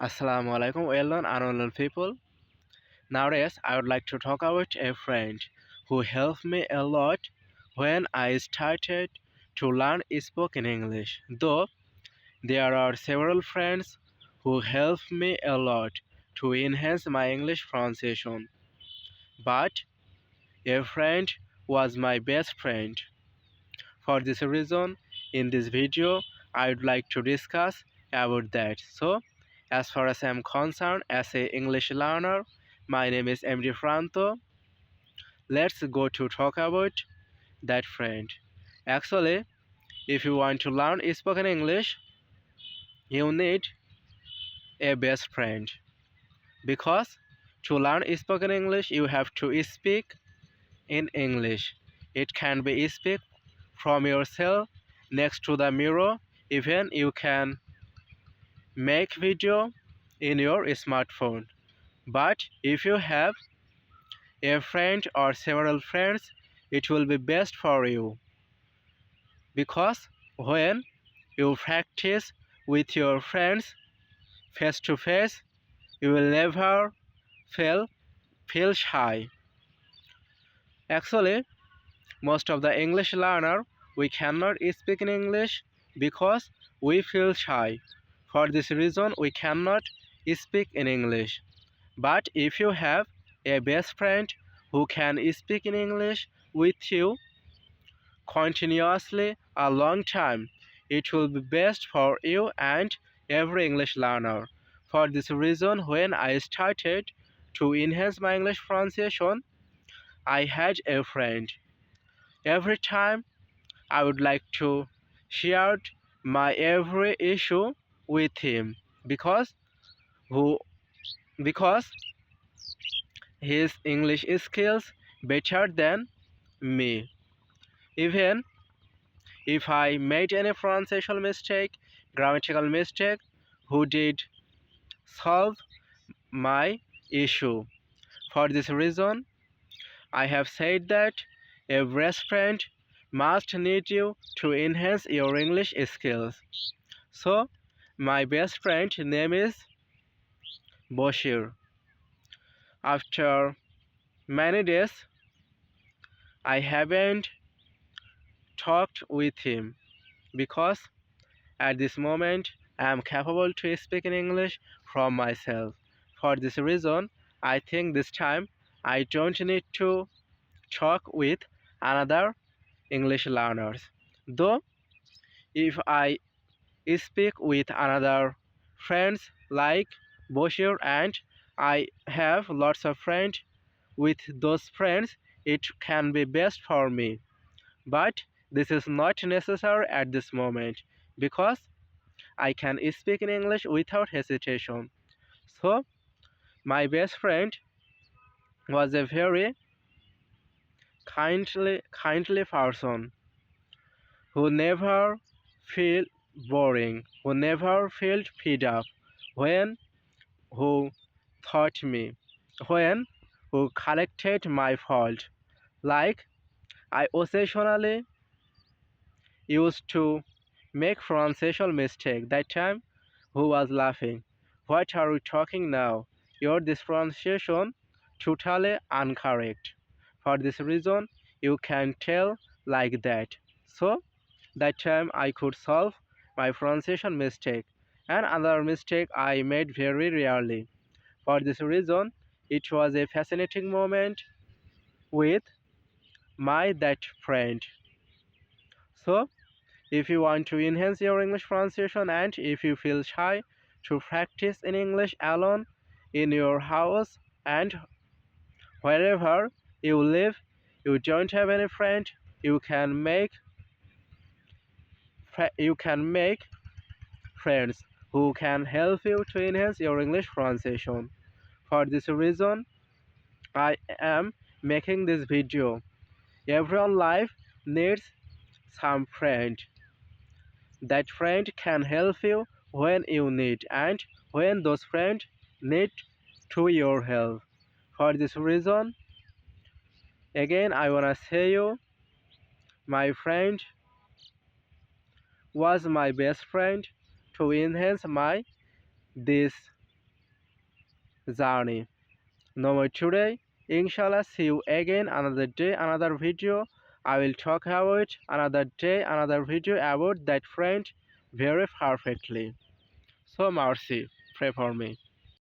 Assalamu alaikum, well and unknown people. Nowadays, I would like to talk about a friend who helped me a lot when I started to learn spoken English. Though there are several friends who helped me a lot to enhance my English pronunciation. But a friend was my best friend. For this reason, in this video, I would like to discuss about that. So, as far as I am concerned, as a English learner, my name is MD Franto. Let's go to talk about that friend. Actually, if you want to learn spoken English, you need a best friend because to learn spoken English, you have to speak in English. It can be speak from yourself next to the mirror. Even you can make video in your smartphone. But if you have a friend or several friends, it will be best for you. Because when you practice with your friends face to face, you will never feel, feel shy. Actually, most of the English learner, we cannot speak in English because we feel shy. For this reason, we cannot speak in English. But if you have a best friend who can speak in English with you continuously a long time, it will be best for you and every English learner. For this reason, when I started to enhance my English pronunciation, I had a friend. Every time I would like to share my every issue with him because who because his English skills better than me. Even if I made any pronunciation mistake, grammatical mistake, who did solve my issue. For this reason, I have said that a best friend must need you to enhance your English skills. So, my best friend name is Boshir. After many days, I haven't talked with him because at this moment I am capable to speak in English from myself. For this reason, I think this time I don't need to talk with another English learners. Though if I speak with another friends like Boshir and I have lots of friends. With those friends it can be best for me. But this is not necessary at this moment because I can speak in English without hesitation. So my best friend was a very kindly kindly person who never feel boring, who never felt fed up, when who taught me, when who corrected my fault. Like I occasionally used to make pronunciation mistake. That time who was laughing. What are you talking now? Your pronunciation totally incorrect. For this reason, you can tell like that. So that time I could solve my pronunciation mistake and another mistake I made very rarely. For this reason, it was a fascinating moment with my that friend. So, if you want to enhance your English pronunciation and if you feel shy to practice in English alone in your house and wherever you live, you don't have any friend, you can make you can make friends who can help you to enhance your English pronunciation. For this reason, I am making this video. Everyone life needs some friend. That friend can help you when you need and when those friends need to your help. For this reason, again I wanna say you, my friend was my best friend to enhance my this journey. No more today. Inshallah, see you again another day, another video. I will talk about another day, another video about that friend very perfectly. So mercy, pray for me.